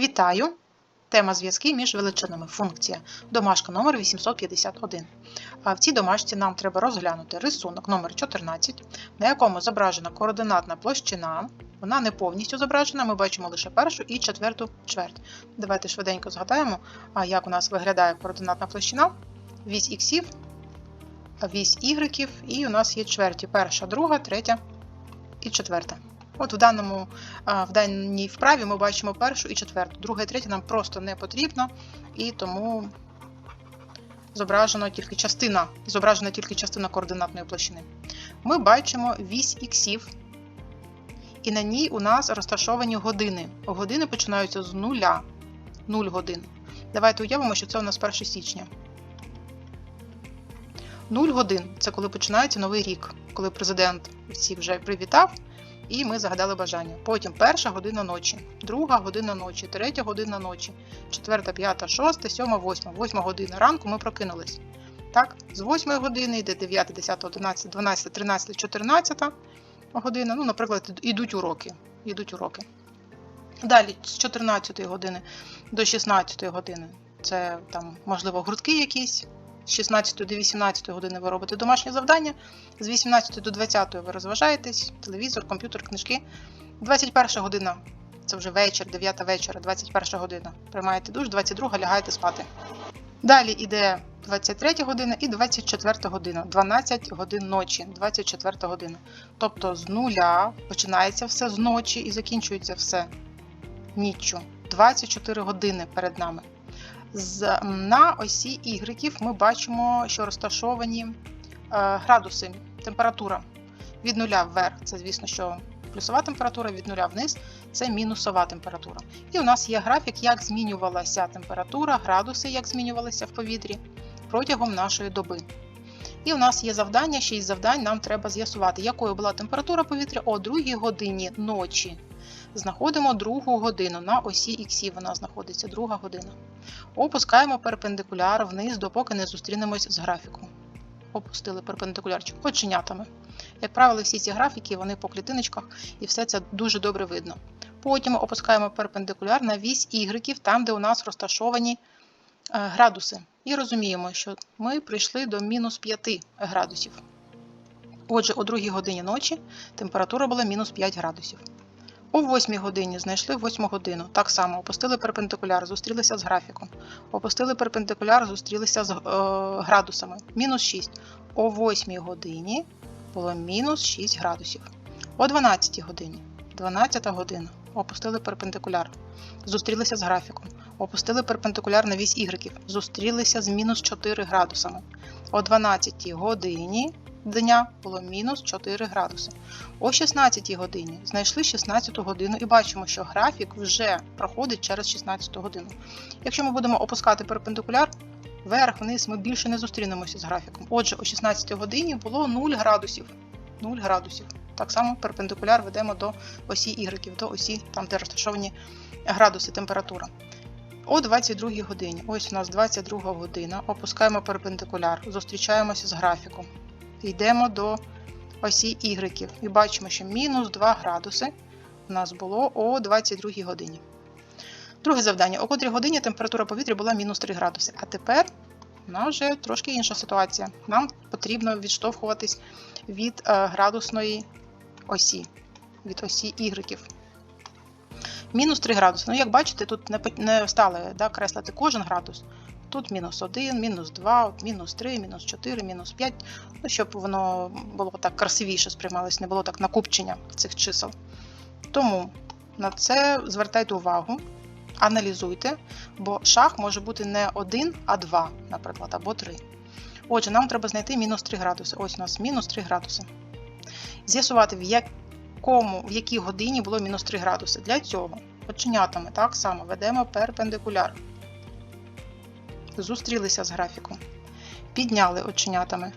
Вітаю! Тема зв'язки між величинами. Функція. Домашка номер 851. А В цій домашці нам треба розглянути рисунок номер 14, на якому зображена координатна площина. Вона не повністю зображена, ми бачимо лише першу і четверту чверть. Давайте швиденько згадаємо, як у нас виглядає координатна площина. Вісь іксів, вісь ігреків, і у нас є чверті. Перша, друга, третя і четверта. От в даному в даній вправі ми бачимо першу і четверту. Друга і третя нам просто не потрібно, і тому зображена тільки частина, зображена тільки частина координатної площини. Ми бачимо вісь іксів, і на ній у нас розташовані години. Години починаються з нуля. 0 годин. Давайте уявимо, що це у нас 1 січня. 0 годин це коли починається новий рік, коли президент всіх вже привітав і ми загадали бажання. Потім перша година ночі, друга година ночі, третя година ночі, четверта, п'ята, шоста, сьома, восьма. Восьма година ранку ми прокинулись. Так, з 8 години йде 9, 10, 11, 12, 13, 14 година. Ну, наприклад, йдуть уроки. Йдуть уроки. Далі з 14 години до 16 години це там, можливо, гуртки якісь. З 16 до 18 години ви робите домашнє завдання, з 18 до 20 ви розважаєтесь, телевізор, комп'ютер, книжки. 21 година це вже вечір, 9 вечора, 21 година. Приймаєте душ, 22 лягаєте спати. Далі йде 23 година і 24 година, 12 годин ночі, 24 година. Тобто з нуля починається все з ночі і закінчується все ніччю. 24 години перед нами. На осі ігреків ми бачимо, що розташовані е, градуси, температура від нуля вверх, це, звісно, що плюсова температура, від нуля вниз це мінусова температура. І у нас є графік, як змінювалася температура, градуси, як змінювалися в повітрі протягом нашої доби. І у нас є завдання, 6 завдань, нам треба з'ясувати, якою була температура повітря о 2 годині ночі. Знаходимо другу годину. На осі іксі вона знаходиться друга година. Опускаємо перпендикуляр вниз, допоки не зустрінемось з графіком. Опустили перпендикулярчик оченятами. Як правило, всі ці графіки вони по клітиночках, і все це дуже добре видно. Потім опускаємо перпендикуляр на вісь ігреків, там, де у нас розташовані градуси. І розуміємо, що ми прийшли до мінус 5 градусів. Отже, о 2 годині ночі температура була мінус 5 градусів. О 8 годині знайшли 8 годину. Так само опустили перпендикуляр, зустрілися з графіком. Опустили перпендикуляр, зустрілися з е, градусами. Мінус 6. О 8 годині було мінус 6 градусів. О 12 годині. 12 година. Опустили перпендикуляр. Зустрілися з графіком. Опустили перпендикуляр на вісь ігреків. Зустрілися з мінус 4 градусами. О 12 годині дня було мінус 4 градуси. О 16 годині знайшли 16 годину і бачимо, що графік вже проходить через 16 годину. Якщо ми будемо опускати перпендикуляр, вверх-вниз ми більше не зустрінемося з графіком. Отже, о 16 годині було 0 градусів. 0 градусів. Так само перпендикуляр ведемо до осі ігреків, до осі, там, де розташовані градуси температура. О 22 годині. Ось у нас 22 година. Опускаємо перпендикуляр, зустрічаємося з графіком. Йдемо до осі ігреків і бачимо, що мінус 2 градуси у нас було о 22 годині. Друге завдання. О котрій годині температура повітря була мінус 3 градуси. А тепер у нас вже трошки інша ситуація. Нам потрібно відштовхуватись від е, градусної осі, від осі ігреків. Мінус 3 градуси. Ну, як бачите, тут не стали да, креслити кожен градус. Тут мінус 1, мінус 2, мінус 3, мінус 4, мінус 5, ну, щоб воно було так красивіше сприймалось, не було так накупчення цих чисел. Тому на це звертайте увагу, аналізуйте, бо шах може бути не 1, а 2, наприклад, або 3. Отже, нам треба знайти мінус 3 градуси. Ось у нас мінус 3 градуси. З'ясувати, в якому, в якій годині було мінус 3 градуси. Для цього оченятами так само ведемо перпендикуляр зустрілися з графіком, підняли оченятами.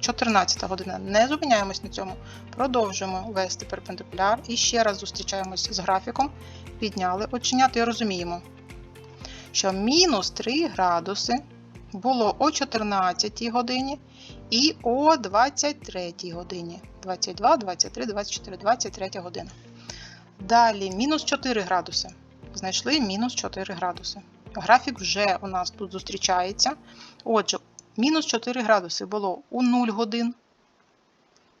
14 година. Не зупиняємось на цьому. Продовжуємо вести перпендикуляр і ще раз зустрічаємось з графіком, підняли оченята і розуміємо, що мінус 3 градуси було о 14 годині і о 23 годині. 22, 23, 24, 23 година. Далі мінус 4 градуси. Знайшли мінус 4 градуси. Графік вже у нас тут зустрічається. Отже, мінус 4 градуси було у 0 годин.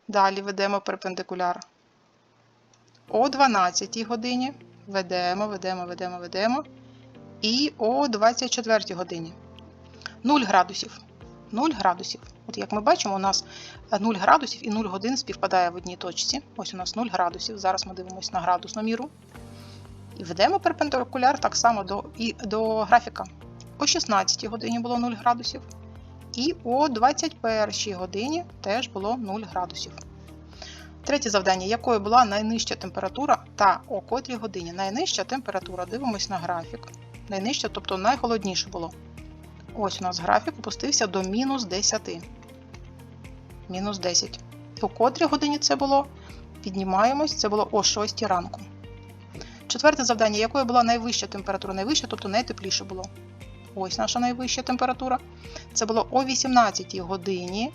Далі ведемо перпендикуляр. О 12 годині ведемо, ведемо, ведемо, ведемо. І о 24 годині. 0 градусів. 0 градусів. От як ми бачимо, у нас 0 градусів і 0 годин співпадає в одній точці. Ось у нас 0 градусів. Зараз ми дивимося на градусну міру. І ведемо перпендикуляр так само до, і до графіка. О 16 годині було 0 градусів. І о 21 годині теж було 0 градусів. Третє завдання, якою була найнижча температура та о котрій годині. Найнижча температура, дивимось на графік. Найнижча, тобто найхолодніше було. Ось у нас графік опустився до мінус 10. Мінус 10. І о котрій годині це було? Піднімаємось, це було о 6 ранку. Четверте завдання, якою була найвища температура? Найвища, тобто найтепліше було. Ось наша найвища температура. Це було о 18 годині.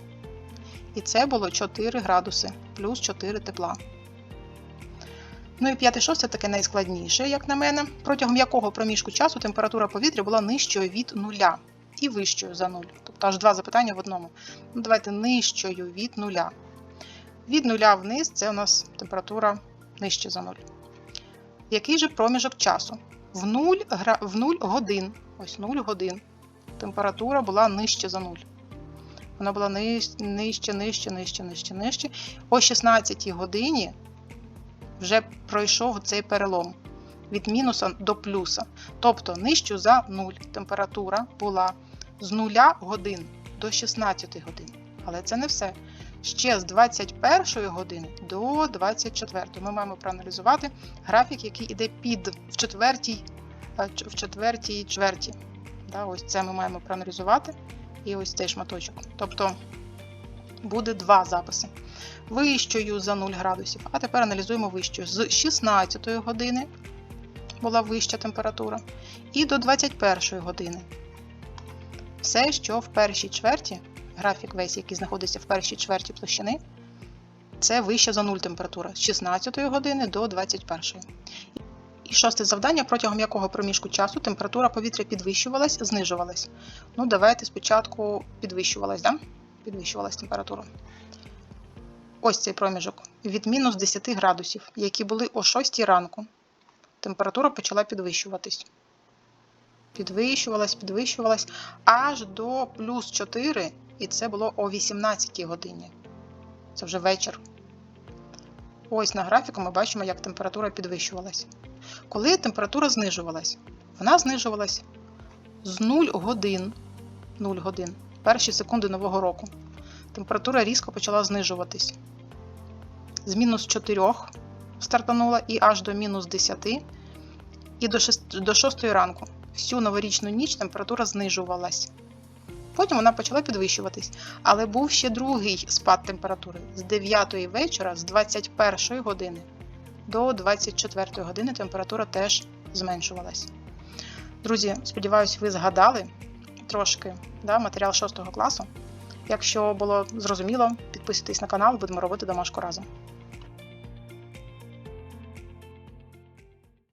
І це було 4 градуси, плюс 4 тепла. Ну і п'яте шосте таке найскладніше, як на мене, протягом якого проміжку часу температура повітря була нижчою від нуля і вищою за нуль. Тобто аж два запитання в одному. Ну, Давайте нижчою від нуля. Від нуля вниз це у нас температура нижче за нуль. Який же проміжок часу? В 0, гра... в 0 годин. Ось 0 годин. Температура була нижче за 0. Вона була нижче, нижче, нижче, нижче, нижче, нижче. О 16 годині вже пройшов цей перелом від мінуса до плюса. Тобто нижчу за 0 температура була з 0 годин до 16 годин. Але це не все. Ще з 21 години до 24. Ми маємо проаналізувати графік, який йде під в четвертій, е, в четвертій чверті. Да, ось це ми маємо проаналізувати. І ось цей шматочок. Тобто буде два записи. Вищою за 0 градусів. А тепер аналізуємо вищою. З 16 години була вища температура. І до 21 години. Все, що в першій чверті, графік весь, який знаходиться в першій чверті площини, це вища за 0 температура з 16 години до 21. І шосте завдання, протягом якого проміжку часу температура повітря підвищувалась, знижувалась. Ну, давайте спочатку підвищувалась, да? Підвищувалась температура. Ось цей проміжок від мінус 10 градусів, які були о 6 ранку. Температура почала підвищуватись. Підвищувалась, підвищувалась аж до плюс 4, і це було о 18 годині. Це вже вечір. Ось на графіку ми бачимо, як температура підвищувалась. Коли температура знижувалась, вона знижувалась з 0 годин, 0 годин, перші секунди нового року. Температура різко почала знижуватись. З мінус 4 стартанула і аж до мінус 10, і до 6, до 6 ранку. Всю новорічну ніч температура знижувалась. Потім вона почала підвищуватись. Але був ще другий спад температури з 9 вечора, з 21 години до 24 години температура теж зменшувалась. Друзі, сподіваюся, ви згадали трошки да, матеріал 6 класу. Якщо було зрозуміло, підписуйтесь на канал, будемо робити домашку разом.